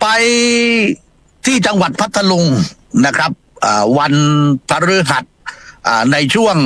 ไปที่จังหวัดพัทลุงนะครับวันพฤหัสในช่วง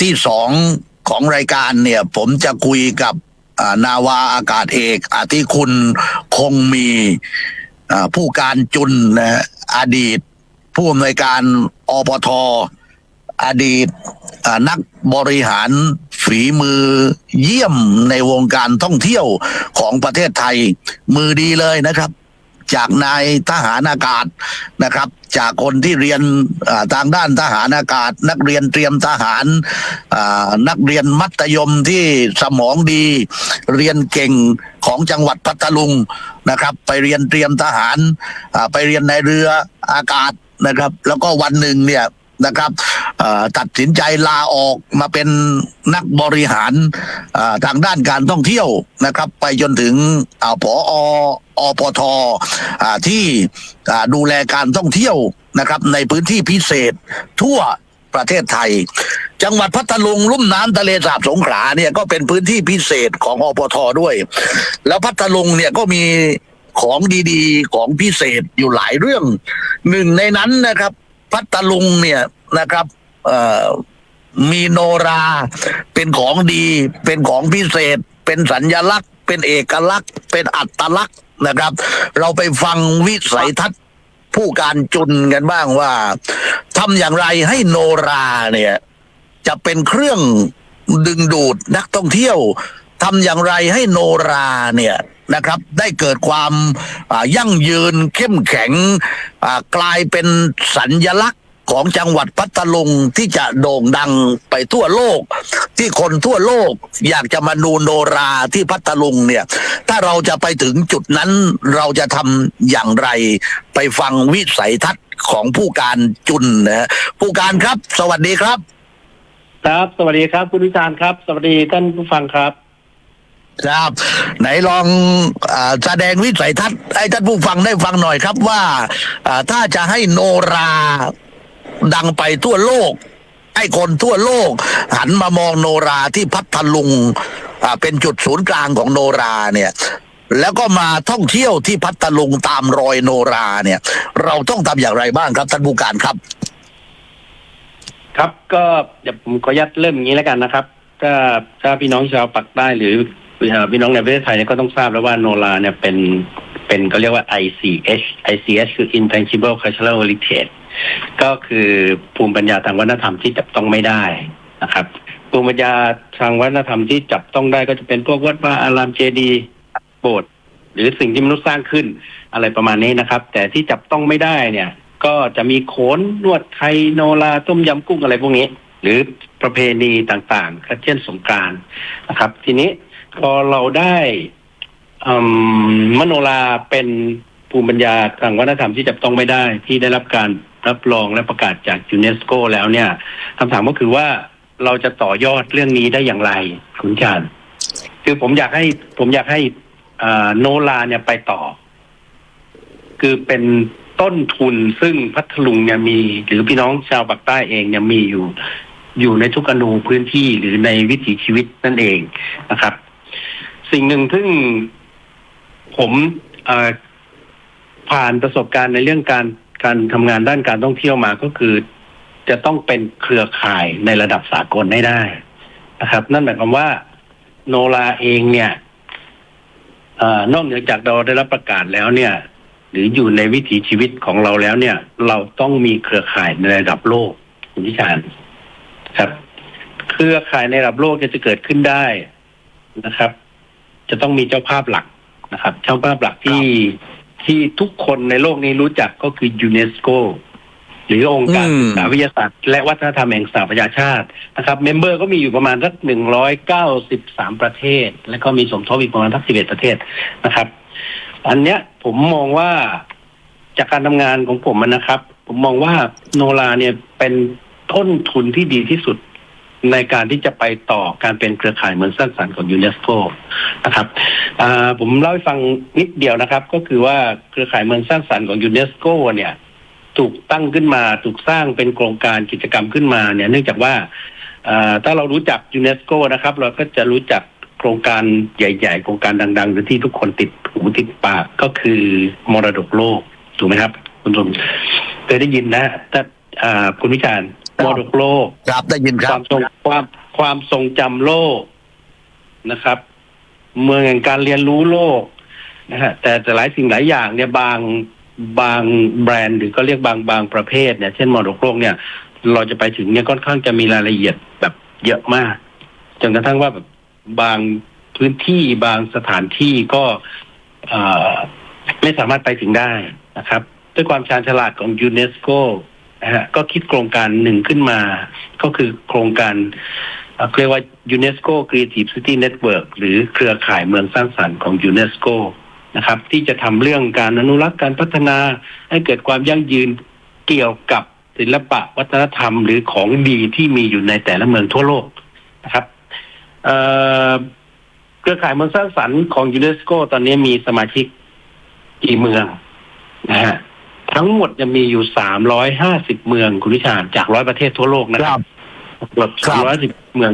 ที่สองของรายการเนี่ย ผมจะคุยกับนาวาอากาศเอกอธิคุณคงมีผู้การจุนนะอดีต ผู้อำนวยการอปทอดีตนักบริหารฝีมือเยี่ยมในวงการท่องเที่ยวของประเทศไทยมือดีเลยนะครับ จากนายทหารอากาศนะครับ จากคนที่เรียนทางด้านทหารอากาศ นักเรียนเตรียมทหาร นักเรียนมัธยมที่สมองดี เรียนเก่งของจังหวัดพัทลุงนะครับ ไปเรียนเตรียมทหารไปเรียนในเรืออากาศนะครับ แล้วก็วันหนึ่งเนี่ยนะครับตัดสินใจลาออกมาเป็นนักบริหารทางด้านการท่องเที่ยวนะครับ ไปจนถึงอผอ อปทอ่าที่ดูแลการท่องเที่ยวนะครับ ในพื้นที่พิเศษทั่วประเทศไทย จังหวัดพัทลุงลุ่มน้ำทะเลสาบสงขลาเนี่ยก็เป็นพื้นที่พิเศษของอปทด้วย แล้วพัทลุงเนี่ยก็มีของดีๆของพิเศษอยู่หลายเรื่อง หนึ่งในนั้นนะครับ พัทลุงเนี่ยนะครับมีโนราเป็นของดี เป็นของพิเศษ เป็นสัญลักษณ์ เป็นเอกลักษณ์ เป็นอัตลักษณ์ นะครับ เราไปฟังวิสัยทัศน์ผู้การจุนกันบ้างว่าทำอย่างไรให้โนราเนี่ย จะเป็นเครื่องดึงดูดนักท่องเที่ยวทำอย่างไรให้โนราเนี่ยนะครับ ได้เกิดความยั่งยืนเข้มแข็งกลายเป็นสัญญลักษณ์ของจังหวัดพัทลุงที่จะโด่งดังไปทั่วโลก ที่คนทั่วโลกอยากจะมาดูโนราที่พัทลุงเนี่ย ถ้าเราจะไปถึงจุดนั้นเราจะทำอย่างไร ไปฟังวิสัยทัศน์ของผู้การจุนนะฮะผู้การครับ สวัสดีครับ ครับ สวัสดีครับคุณวิจารณ์ครับ สวัสดีท่านผู้ฟังครับ ครับ ไหนลองอาแสดงวิสัยทัศน์ให้ท่านผู้ฟังได้ฟังหน่อยครับว่าอ่าถ้าจะให้โนราดังไปทั่วโลก ให้คนทั่วโลก หันมามองโนราที่พัทลุงเป็นจุดศูนย์กลางของโนราเนี่ยแล้วก็มาท่องเที่ยวที่พัทลุงตามรอยโนราเนี่ย เราต้องทำอย่างไรบ้างครับท่านผู้การครับ ครับก็เดี๋ยวผมขออนุญาตเริ่มอย่างนี้แล้วกันนะครับ ถ้าถ้าพี่น้องชาวปักใต้หรือเอ่อพี่น้องในประเทศไทยเนี่ยก็ต้องทราบแล้วว่าโนราเนี่ยเป็นเป็นก็เรียกว่า ICH ICH คือ Intangible Cultural Heritage ก็คือภูมิปัญญาทางวัฒนธรรมที่จับต้องไม่ได้นะครับภูมิปัญญาทางวัฒนธรรมที่จับต้องได้ก็จะเป็นพวกวัดว่าอารามเจดีย์โบสถ์หรือสิ่งที่มนุษย์สร้างขึ้นอะไรประมาณนี้นะครับ แต่ที่จับต้องไม่ได้เนี่ย ก็จะมีโขนนวดไทยโนราต้มยำกุ้งอะไรพวกนี้ หรือประเพณีต่างๆเช่นสงกานต์นะครับ ทีนี้พอเราได้มโนราเป็นภูมิปัญญาทางวัฒนธรรมที่จับต้องไม่ได้ที่ได้รับการ รับรองและประกาศจากยูเนสโกแล้วเนี่ยคำถามก็คือว่าเราจะต่อยอดเรื่องนี้ได้อย่างไรคุณชาญคือผมอยากให้ผมอยากให้อ่โนราเนี่ยไปต่อ คือเป็นต้นทุนซึ่งพัทลุงเนี่ยมี หรือพี่น้องชาวปากใต้เองเนี่ยมีอยู่ อยู่ในทุกอนูพื้นที่หรือในวิถีชีวิตนั่นเองนะครับ สิ่งหนึ่งซึ่งผมผ่านประสบการณ์ในเรื่องการ การทำงานด้านการท่องเที่ยวมาก็คือ จะต้องเป็นเครือข่ายในระดับสากลให้ได้นะครับ นั่นหมายความว่า โนราเองเนี่ยเออนอกเหนือจากเราได้รับประกาศแล้วเนี่ย หรืออยู่ในวิถีชีวิตของเราแล้วเนี่ย เราต้องมีเครือข่ายในระดับโลกคุณพิชานครับ เครือข่ายในระดับโลกจะจะเกิดขึ้นได้นะครับ จะต้องมีเจ้าภาพหลักนะครับ เจ้าภาพหลักที่ ที่ทุกคนในโลกนี้รู้จักก็คือยูเนสโกหรือองค์การอืมศึกษาวิทยาศาสตร์และวัฒนธรรมแห่งสหประชาชาตินะครับ เมมเบอร์ก็มีอยู่ประมาณสักหนึ่งร้อยเก้าสิบสามประเทศ แล้วก็มีสมทบอีกประมาณสักสิบเอ็ดประเทศนะครับ อันเนี้ยผมมองว่าจากการทำงานของผมอะนะครับ ผมมองว่าโนราเนี่ยเป็นต้นทุนที่ดีที่สุดในการที่จะไปต่อการเป็นเครือข่ายเหมือนสร้างสรรค์ของยูเนสโก นะครับอ่าผมเล่าให้ฟังนิดเดียวนะครับ ก็คือว่าเครือข่ายเมืองสร้างสรรค์ของยูเนสโกเนี่ย ถูกตั้งขึ้นมาถูกสร้างเป็นโครงการกิจกรรมขึ้นมาเนี่ย เนื่องจากว่าอ่าถ้าเรารู้จักยูเนสโกนะครับ เราก็จะรู้จักโคครงการใหญ่ๆ โครงการดังๆหรือที่ทุกคนติดหูติดปากก็คือมรดกโลกถูกไหมครับ คุณสมเคยได้ยินนะแต่อ่าคุณวิจารณ์มรดกโลกครับได้ยินคครับวามทรงความความทรงจำโลกนะครับ เมืองแห่งการเรียนรู้โลกนะฮะแต่แต่หลายสิ่งหลายอย่างเนี่ยบางบางแบรนด์หรือก็เรียกบางบางประเภทเนี่ยเช่นมรดกโลกเนี่ยเราจะไปถึงเนี่ยค่อนข้างจะมีรายละเอียดแบบเยอะมากจนกระทั่งว่าแบบบางพื้นที่บางสถานที่ก็ไม่สามารถไปถึงได้นะครับ ด้วยความชาญฉลาดของยูเนสโกนะฮะก็คิดโครงการหนึ่งขึ้นมา ก็คือโครงการ เรียกว่า UNESCO Creative City Network หรือเครือข่ายเมืองสร้างสรรค์ของยูเนสโกนะครับ ที่จะทำเรื่องการอนุรักษ์การพัฒนาให้เกิดความยั่งยืนเกี่ยวกับศิลปะวัฒนธรรมหรือของดีที่มีอยู่ในแต่ละเมืองทั่วโลกนะครับเเครือข่ายเมืองสร้างสรรค์ของยูเนสโกตอนนี้มีสมาชิกกี่เมืองนะฮะทั้งหมดจะมีอยู่สามร้อยห้าสิบเมืองคุณวิชาญจากร้อยประเทศทั่วโลกนะครับ บเกือบครัสามบร้อยสิบเมือง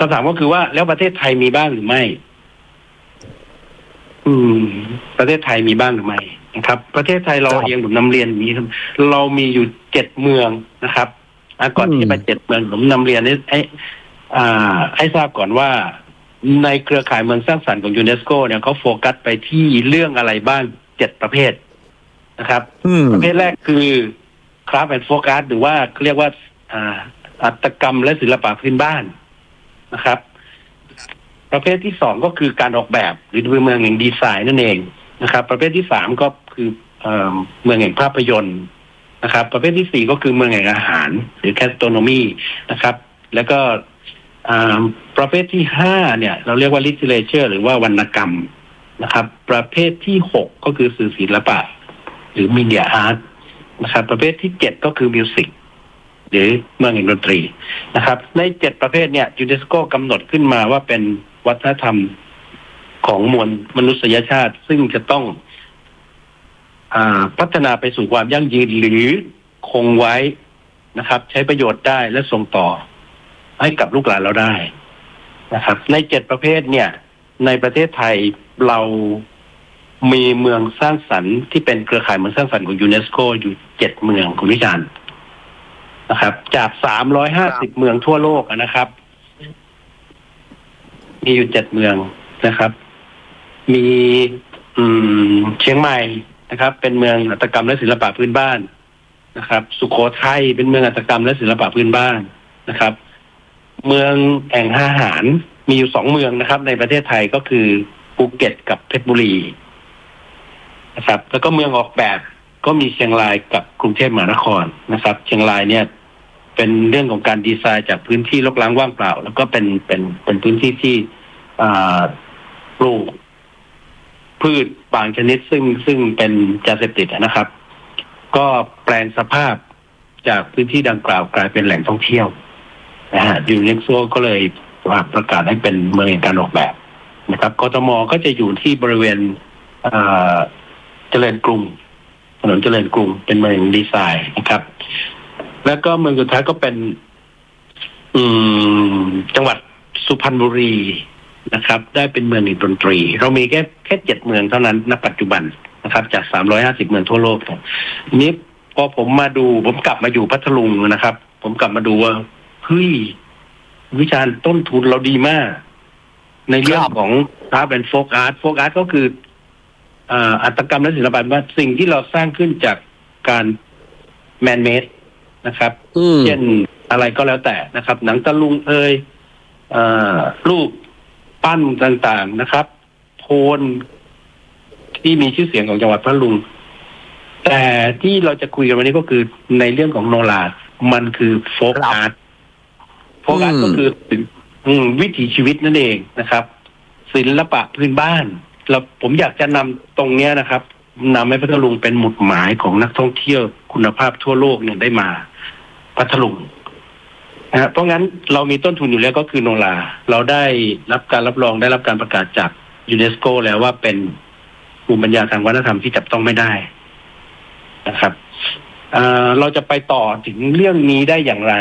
คำถามก็คือว่าแล้วประเทศไทยมีบ้างหรือไม่ อืม ประเทศไทยมีบ้างหรือไม่นะครับ ประเทศไทยเราครับเองผมนำเรียนอย่างนี้ครับเรามีอยู่เจ็ดเมืองนะครับอะก่อนอืมที่จะไปเจ็ดเมืองผมนำเรียนให้ให้อ่าให้ทราบก่อนว่าในเครือข่ายเมืองสร้างสรรค์ของยูเนสโกเนี่ยเขาโฟกัสไปที่เรื่องอะไรบ้างเจ็ดประเภทนะครับอืมประเภทแรกคือคราฟแอนด์โฟกัสหรือว่าเรียกว่า อัตกรรมและศิลปะพื้นบ้านนะครับ ประเภทที่สองก็คือการออกแบบหรือเมืองแห่งดีไซน์นั่นเองนะครับ ประเภทที่สามก็คือเมืองแห่งภาพยนตร์นะครับ ประเภทที่สี่ก็คือเมืองแห่งอาหาร หรือแคสโตโนมีนะครับ แล้วก็ประเภทที่ห้าเนี่ย เราเรียกว่าลิ t เ r เ t อร์หรือว่าวรรณกรรมนะครับ ประเภทที่หกก็คือสื่อศิลปะ หรือมีเดียอาร์ตนะครับ ประเภทที่เจ็ดก็คือมิวสิก หรือเมืองแห่งดนตรีนะครับ ในเจ็ดประเภทเนี่ยยูเนสโกกำหนดขึ้นมาว่าเป็นวัฒนธรรมของมวลมนุษยชาติ ซึ่งจะต้องอพัฒนาไปสู่ความยั่งยืนหรือคงไว้นะครับ ใช้ประโยชน์ได้และส่งต่อ ให้กับลูกหลานเราได้นะครับ ในเจ็ดประเภทเนี่ย ในประเทศไทยเรามีเมืองสร้างสรรค์ที่เป็นเครือข่ายเมืองสร้างสรรค์ของยูเนสโกอยู่เจ็ดเมืองคุณวิจารณ์ นะครับ จากสามร้อยห้าสิบเมืองทั่วโลกอะนะครับ มีอยู่เจ็ดเมืองนะครับ มีอืมเชียงใหม่นะครับ เป็นเมืองหัตถกรรมและศิลปะพื้นบ้านนะครับ สุโขทัยเป็นเมืองหัตถกรรมและศิลปะพื้นบ้านนะครับ เมืองแห่งอาหารมีอยู่สองเมืองนะครับ ในประเทศไทยก็คือภูเก็ตกับเพชรบุรีนะครับ แล้วก็เมืองออกแบบก็มีเชียงรายกับกรุงเทพมหานครนะครับ เชียงรายเนี่ย เป็นเรื่องของการดีไซน์จากพื้นที่รกร้างว่างเปล่า แล้วก็เป็นเป็นเป็นพื้นที่ที่ปลูกพืชบางชนิดซึ่งซึ่งเป็นยาเสพติดนะครับ ก็แปลงสภาพจากพื้นที่ดังกล่าวกลายเป็นแหล่งท่องเที่ยวนะฮะยูเนสโกก็เลยประกาศให้เป็นเมืองแห่งการออกแบบนะครับกทมก็จะอยู่ที่บริเวณเจริญกรุงถนนเจริญกรุงเป็นเมืองดีไซน์นะครับ แล้วก็เมืองสุดท้ายก็เป็น อืม จังหวัดสุพรรณบุรีนะครับ ได้เป็นเมืองแห่งดนตรี เรามีแค่แค่เจ็ดเมืองเท่านั้นณปัจจุบันนะครับ จากสามร้อยห้าสิบเมืองทั่วโลกนี้พอผมมาดู ผมกลับมาอยู่พัทลุงนะครับ ผมกลับมาดูว่าเฮ้ยวิชาต้นทุนเราดีมาก ในเรื่องของอาร์เป็นโฟกอาร์ตโฟกอาร์ตก็คืออัตกรรมและศิลปะว่าสิ่งที่เราสร้างขึ้นจากการแมนเมด นะครับอืมเช่นอะไรก็แล้วแต่นะครับ หนังตะลุงเอยเอ่อรูปปั้นต่างๆนะครับ โทนที่มีชื่อเสียงของจังหวัดพัทลุง แต่ที่เราจะคุยกันวันนี้ก็คือในเรื่องของโนลาดมันคือโฟกครับอาร์ตโฟกอาร์ตอืมก็คืออืมวิถีชีวิตนั่นเองนะครับ ศิลปะพื้นบ้าน เราผมอยากจะนำตรงเนี้ยนะครับ นำให้พัทลุงเป็นหมุดหมายของนักท่องเที่ยวคุณภาพทั่วโลกเนี่ยได้มา พัทลุงนะฮะเพราะงั้นเรามีต้นทุนอยู่แล้วก็คือโนลา เราได้รับการรับรองได้รับการประกาศจากยูเนสโกแล้วว่าเป็นภูมิปัญญาทางวัฒนธรรมที่จับต้องไม่ได้นะครับเเราจะไปต่อถึงเรื่องนี้ได้อย่างไร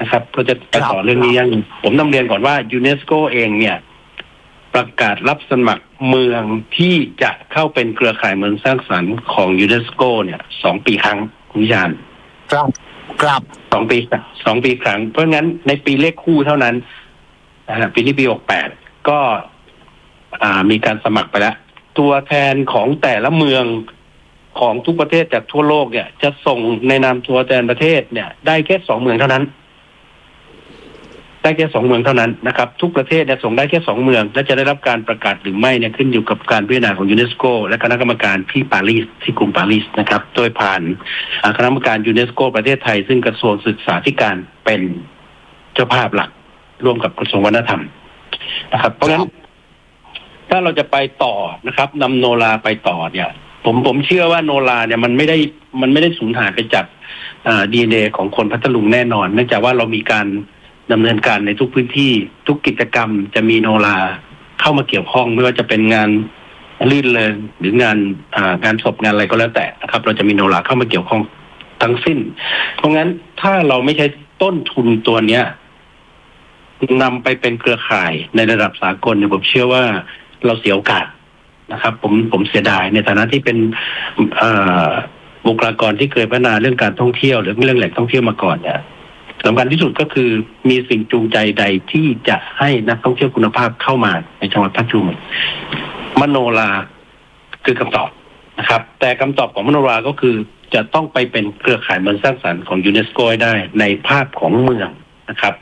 นะครับ เราจะไปต่อเรื่องนี้ยังผมนำเรียนก่อนว่ายูเนสโกเองเนี่ย ประกาศรับสมัครเมืองที่จะเข้าเป็นเครือข่ายเมืองสร้างสรรค์ของยูเนสโกเนี่ยสองปีครั้งคุณวิชาญครับครับสองปีสองปีครั้ง เพราะงั้นในปีเลขคู่เท่านั้นนะฮะปีที่ปีหกแปดก็อ่ามีการสมัครไปแล้ว ตัวแทนของแต่ละเมืองของทุกประเทศจากทั่วโลกเนี่ย จะส่งในนามตัวแทนประเทศเนี่ย ได้แค่สองเมืองเท่านั้น ได้แค่สองเมืองเท่านั้นนะครับทุกประเทศเนี่ยส่งได้แค่สองเมือง และจะได้รับการประกาศหรือไม่เนี่ยขึ้นอยู่กับการพิจารณาของยูเนสโกและคณะกรรมการที่ปารีสที่กรุงปารีสนะครับโดยผ่านคณะกรรมการยูเนสโกประเทศไทย ซึ่งกระทรวงศึกษาธิการเป็นเจ้าภาพหลัก ร่วมกับกระทรวงวัฒนธรรมนะครับ เพราะงั้นถ้าเราจะไปต่อนะครับนำโนราไปต่อเนี่ย ผมผมเชื่อว่าโนราเนี่ยมันไม่ได้มันไม่ได้สูญหายไปจากดีเอ็นเอของคนพัทลุงแน่นอน เนื่องจากว่าเรามีการ ดำเนินการในทุกพื้นที่ ทุกกิจกรรมจะมีโนราเข้ามาเกี่ยวข้องไม่ว่าจะเป็นงานลื่นเริงหรืองานงานศพงานอะไรก็แล้วแต่นะครับ เราจะมีโนราเข้ามาเกี่ยวข้องทั้งสิ้น เพราะงั้นถ้าเราไม่ใช้ต้นทุนตัวเนี้ยนำไปเป็นเครือข่ายในระดับสากลเนี่ยผมเชื่อว่าเราเสียโอกาสนะครับ ผมผมเสียดายในฐานะที่เป็นบุคลากรที่เคยพัฒนาเรื่องการท่องเที่ยว หรือเรื่องแหล่งท่องเที่ยวมาก่อนเนี่ย สำคัญที่สุดก็คือมีสิ่งจูงใจใดที่จะให้นักท่องเที่ยวคุณภาพเข้ามาในจังหวัดพัทลุงมโนราคือคำตอบนะครับ แต่คำตอบของมโนราก็คือจะต้องไปเป็นเครือข่ายเมืองสร้างสรรค์ของยูเนสโกได้ในภาพของเมืองนะครับ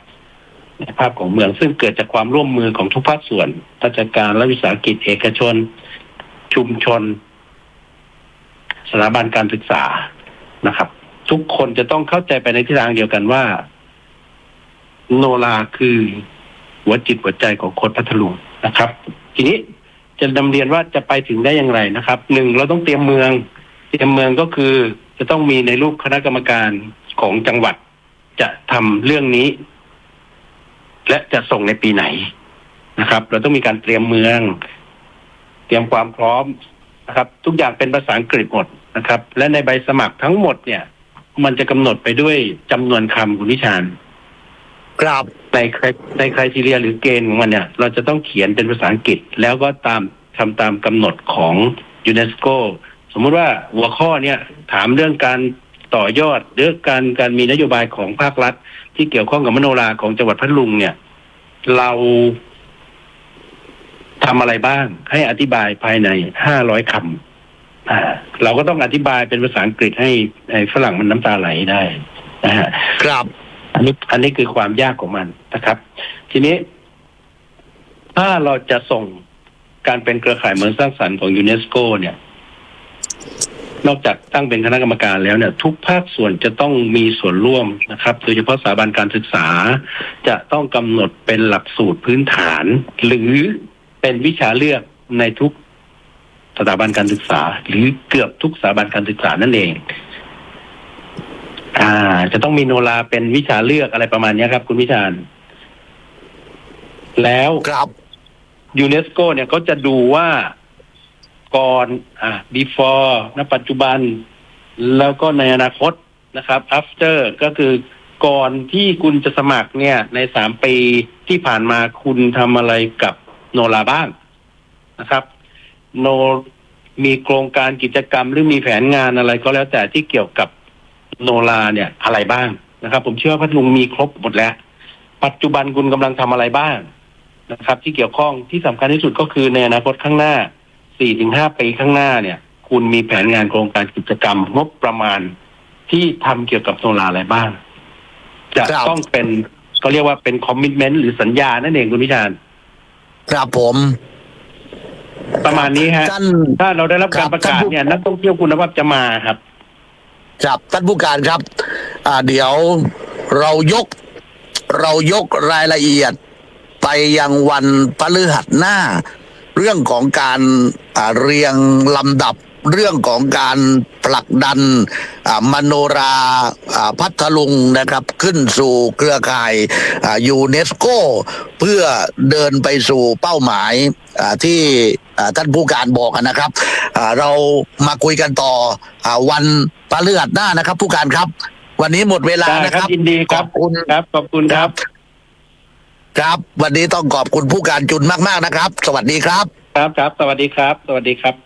ในภาพของเมืองซึ่งเกิดจากความร่วมมือของทุกภาคส่วนราชการและวิสาหกิจเอกชน ชุมชน สถาบันการศึกษานะครับ ทุกคนจะต้องเข้าใจไปในทิศทางเดียวกันว่า โนราคือหัวจิตหัวใจของคนพัทลุงนะครับ ทีนี้จะนำเรียนว่าจะไปถึงได้อย่างไรนะครับหนึ่งเราต้องเตรียมเมือง เตรียมเมืองก็คือจะต้องมีในรูปคณะกรรมการของจังหวัดจะทำเรื่องนี้ และจะส่งในปีไหนนะครับ เราต้องมีการเตรียมเมือง เตรียมความพร้อมนะครับ ทุกอย่างเป็นภาษาอังกฤษหมดนะครับ และในใบสมัครทั้งหมดเนี่ย มันจะกำหนดไปด้วยจำนวนคำคุณนิชาน ครับในใครในใครทีเรียหรือเกณฑ์ของมันเนี่ย เราจะต้องเขียนเป็นภาษาอังกฤษ แล้วก็ตามทำตามกำหนดของยูเนสโกสมมุติว่าหัวข้อเนี่ยถามเรื่องการต่อยอดหรือการการมีนโยบายของภาครัฐ ที่เกี่ยวข้องกับมโนราของจังหวัดพัทลุงเนี่ย เราทำอะไรบ้างให้อธิบายภายในห้าร้อยคำอ่าเราก็ต้องอธิบายเป็นภาษาอังกฤษให้ให้ฝรั่งมันน้ำตาไหลได้นะฮะครับ อันนี้อันนี้คือความยากของมันนะครับ ทีนี้ ถ้าเราจะส่งการเป็นเครือข่ายเมืองสร้างสรรค์ของยูเนสโกเนี่ย นอกจากตั้งเป็นคณะกรรมการแล้วเนี่ย ทุกภาคส่วนจะต้องมีส่วนร่วมนะครับ โดยเฉพาะสถาบันการศึกษา จะต้องกำหนดเป็นหลักสูตรพื้นฐาน หรือเป็นวิชาเลือกในทุกสถาบันการศึกษา หรือเกือบทุกสถาบันการศึกษานั่นเอง อ่า จะต้องมีโนราเป็นวิชาเลือกอะไรประมาณเนี้ยครับ คุณวิชาญแล้วครับยูเนสโกเนี่ยเขาจะดูว่าก่อนอ่า before ณปัจจุบัน แล้วก็ในอนาคตนะครับ after ก็คือก่อนที่คุณจะสมัครเนี่ย ในสามปีที่ผ่านมาคุณทำอะไรกับโนราบ้างนะครับ โนมีโครงการกิจกรรมหรือมีแผนงานอะไรก็แล้วแต่ที่เกี่ยวกับ โนราเนี่ยอะไรบ้างนะครับ ผมเชื่อว่าพัทลุงมีครบหมดแล้ว ปัจจุบันคุณกำลังทำอะไรบ้างนะครับ ที่เกี่ยวข้องที่สำคัญที่สุดก็คือในอนาคตข้างหน้า4-5ปีข้างหน้าเนี่ย คุณมีแผนงานโครงการกิจกรรม งบประมาณที่ทำเกี่ยวกับโซลาร์อะไรบ้าง จะครับต้องเป็นเขาเรียกว่าเป็นคอมมิชเมนต์หรือสัญญานั่นเองคุณพิชานครับผม ประมาณนี้ฮะท่านถ้าเราได้รับครัการบประกาศท่านผู้เนี่ย นักท่องเที่ยวคุณภาพจะมาครับ ครับท่านผู้การครับอ่าเดี๋ยวเรายก เรายกรายละเอียดไปยังวันพฤหัสหน้า เรื่องของการอ่าเรียงลำดับ เรื่องของการผลักดันอ่ามโนราอ่าพัทลุงนะครับขึ้นสู่เครือข่ายอ่ายูเนสโกเพื่อเดินไปสู่เป้าหมายอ่าที่อ่าท่านผู้การบอกนะครับอ่าเรามาคุยกันต่ออาวันพฤหัสหน้านะครับ ผู้การครับ วันนี้หมดเวลาได้นะคครัรับบยินดีคขรัอบบคุณครับขอบคุณครับ ครับ วันนี้ต้องขอบคุณผู้การจุนมาก ๆนะครับ สวัสดีครับ ครับครับ สวัสดีครับ สวัสดีครับ